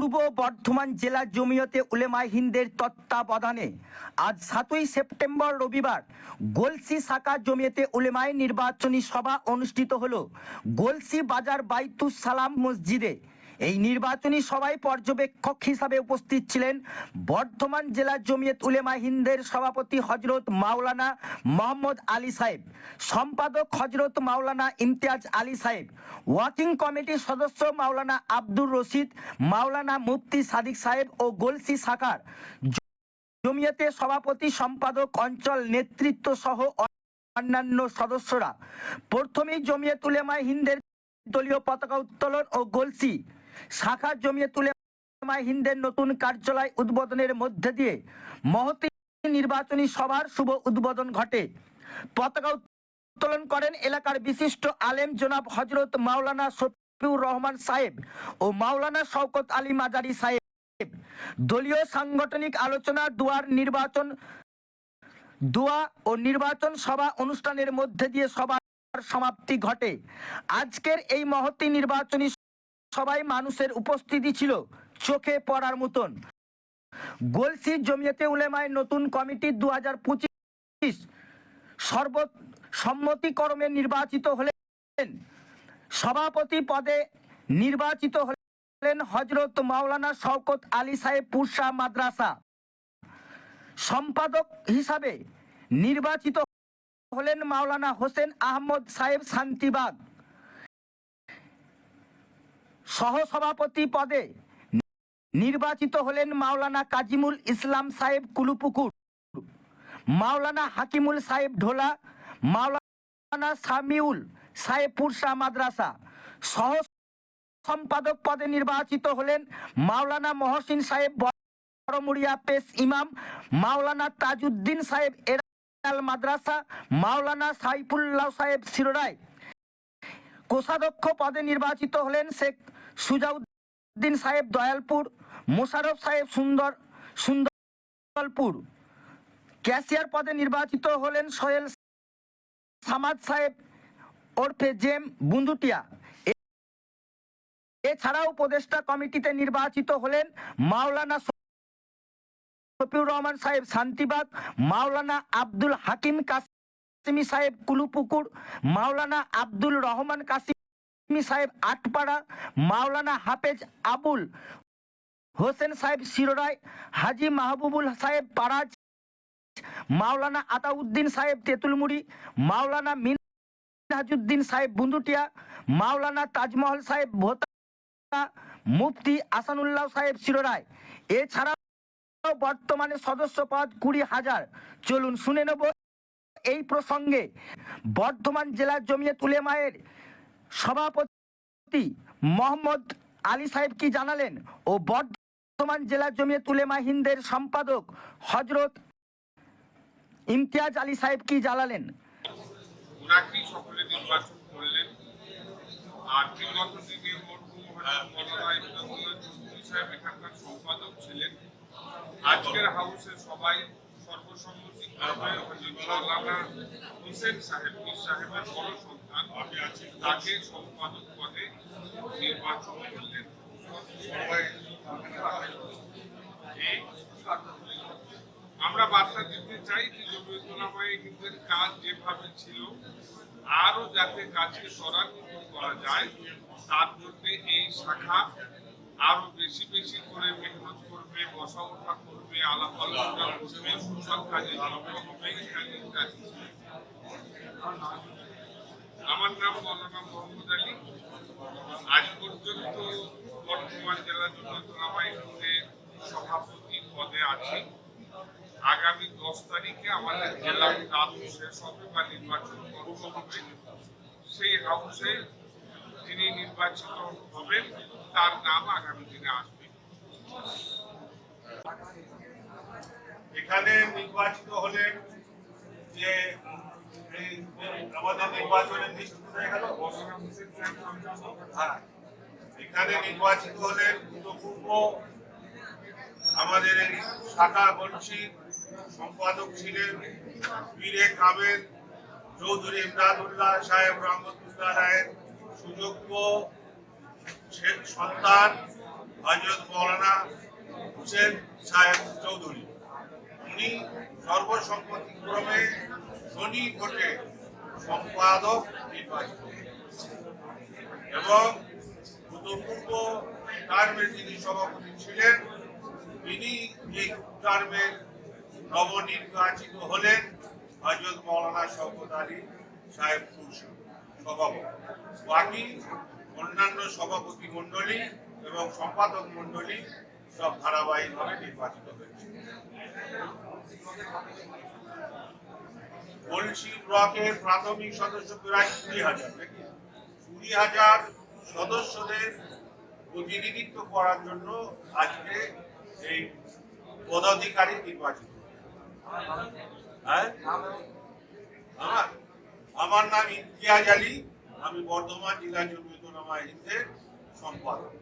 পূর্ব বর্ধমান জেলা জমিয়তে উলেমা হিন্দের তত্ত্বাবধানে আজ সাতই সেপ্টেম্বর রবিবার গোলসি শাখা জমিয়তে উলেমায় নির্বাচনী সভা অনুষ্ঠিত হল। গোলসি বাজার বাইতুস সালাম মসজিদে এই নির্বাচনী সভায় পর্যবেক্ষক হিসাবে উপস্থিত ছিলেন বর্ধমান জেলা জমিয়ত উলেমা হিন্দের সভাপতি হজরত মাওলানা মোহাম্মদ আলী সাহেব, সম্পাদক হজরত মাওলানা ইমতিয়াজ আলী সাহেব, ওয়াকিং কমিটির সদস্য মাওলানা আব্দুর রশিদ, মাওলানা মুফতি সাদিক সাহেব ও গোলসি শাখার জমিয়তে সভাপতি, সম্পাদক, অঞ্চল নেতৃত্ব সহ অন্যান্য সদস্যরা। প্রথমেই জমিয়ত উলেমা হিন্দের দলীয় পতাকা উত্তোলন ও গোলসি শাখা জমিয়ে তুলে হিন্দের নতুন কার্যালয় উদ্বোধনের মধ্যে দিয়ে মহতি নির্বাচনী সভার শুভ উদ্বোধন ঘটে। পতাকা উত্তোলন করেন এলাকার বিশিষ্ট আলেম জনাব হজরত মাওলানা শফিউর রহমান সাহেব ও মাওলানা শওকত আলী মাজারি সাহেব। দলীয় সাংগঠনিক আলোচনা, দুয়ার নির্বাচন, দোয়া ও নির্বাচন সভা অনুষ্ঠানের মধ্যে দিয়ে সবার সমাপ্তি ঘটে। আজকের এই মহতি নির্বাচনী সবাই মানুষের উপস্থিতি ছিল, চোখে পড়ার মতন। গোলসি জমিয়তে উলেমায় নতুন কমিটি দু হাজার পঁচিশ সর্ব সম্মতিক্রমে নির্বাচিত হলেন। সভাপতি পদে নির্বাচিত হলেন হজরত মাওলানা শওকত আলী সাহেব পুরসা মাদ্রাসা। সম্পাদক হিসাবে নির্বাচিত হলেন মাওলানা হোসেন আহমদ সাহেব শান্তিবাগ। সহসভাপতি পদে নির্বাচিত হলেন মাওলানা কাজিমুল ইসলাম সাহেব কুলুপুকুর, মাওলানা হাকিমুল সাহেব ঢোলা, মাওলানা সামিউল সাহেব পুরসা মাদ্রাসা। সহ সম্পাদক পদে নির্বাচিত হলেন মাওলানা মহসিন সাহেব বড়মুড়িয়া পেশ ইমাম, মাওলানা তাজউদ্দিন সাহেব এরাল মাদ্রাসা, মাওলানা সাইফুল্লাহ সাহেব শিরোরায় কোষাধ্যক্ষ পদে নির্বাচিত হলেন শেখ সুজাউদ্দিন সাহেব দয়ালপুর, মোশারফ সাহেব সুন্দর, সুন্দরপুর। ক্যাশিয়ার পদে নির্বাচিত হলেন সোহেল সামাদ সাহেব ওরফে জেম বুন্দুটিয়া। এছাড়াও উপদেষ্টা কমিটিতে নির্বাচিত হলেন মাওলানা শফিউর রহমান সাহেব শান্তিবাগ, মাওলানা আব্দুল হাকিম কাসিমি সাহেব কুলুপুকুর, মাওলানা আব্দুল রহমান কাসিমি সাহেব আটপাড়া, মাওলানা হাফেজ আবুল হোসেন সাহেব শিরোরায় হাজি মাহবুবুল সাহেব পারাজ, মাওলানা আতাউদ্দিন সাহেব তেঁতুলমুড়ি, মাওলানা মিনহাজুদ্দিন সাহেব বুন্দুটিয়া, মাওলানা তাজমহল সাহেব ভোতা, মুফতি আসানুল্লাহ সাহেব শিরোরায় এছাড়াও বর্তমানে সদস্য পদ কুড়ি হাজার। চলুন শুনে নেব এই প্রসঙ্গে। বর্ধমান জেলা জমিয়ে তুলে মায়ের সভাপতি মোহাম্মদ আলী সাহেব কি জানালেন? ও বর্ধমান জেলা জমিয়ে তুলেমা হিন্দের সম্পাদক হজরত ইমতিয়াজ আলী সাহেব কি জানালেন? আজকের হাউসে সবাই সাহেব সাহেবের বড় তাকে সম্পাদক পদে নির্বাচন করলেন। আমরা বার্তা দিতে চাই যে জমিয়তুল্লামায়ে হিন্দের কাজ যেভাবে ছিল আরও যাতে কাজকে ত্বরান্বিত করা যায়, তার জন্য এই শাখা আরও বেশি বেশি করে মেহনত করবে, বসা উঠা করবে, আলাপ আলোচনা করবে কুশল কাজে হবে, ইত্যাদি ইত্যাদি। আমার নাম মৌলানা মোহাম্মদ আলী। আজ পর্যন্ত বর্তমান জেলা জমিয়তুল্লামায়ে সভাপতি পদে আছি। আগামী দশ তারিখে আমাদের জেলার কাজ শেষ হবে বা নির্বাচন পর্ব হবে। সেই হাউসে যিনি নির্বাচিত হবেন, তার নাম আগামী দিনে আসবে। এখানে নির্বাচিত হলেন যে এখানে নির্বাচিত হলেন পূর্ব আমাদের শাখা বলছি সম্পাদক ছিলেন বীরে কামেল চৌধুরী ইমদাদুল্লাহ সাহেব রহমতুল্লাহ রায়ের সুযোগ্য সন্তান হজরত মৌলানা হুসেন সাহেব চৌধুরী। উনি সর্বসম্মতিক্রমে শনি ভোটে সম্পাদক নির্বাচিত এবং ভূতপূর্ব টার্মের যিনি সভাপতি ছিলেন, তিনি এই টার্মের নবনির্বাচিত হলেন হজরত মৌলানা শওকত আলী সাহেব খুরশি সভাপতি। বাকি অন্যান্য সভাপতি মণ্ডলী এবং সম্পাদক মণ্ডলী সব ধারাবাহিকভাবে নির্বাচিত হয়েছে। ব্লকের প্রাথমিক সদস্য প্রায় কুড়ি হাজার কুড়ি হাজার সদস্যদের প্রতিনিধিত্ব করার জন্য আজকে এই পদাধিকারী নির্বাচিত। হ্যাঁ? আমার আমার নাম ইমতিয়াজ আলী, আমি বর্ধমান জেলা জমিয়ত নামা হিন্দের সম্পাদক।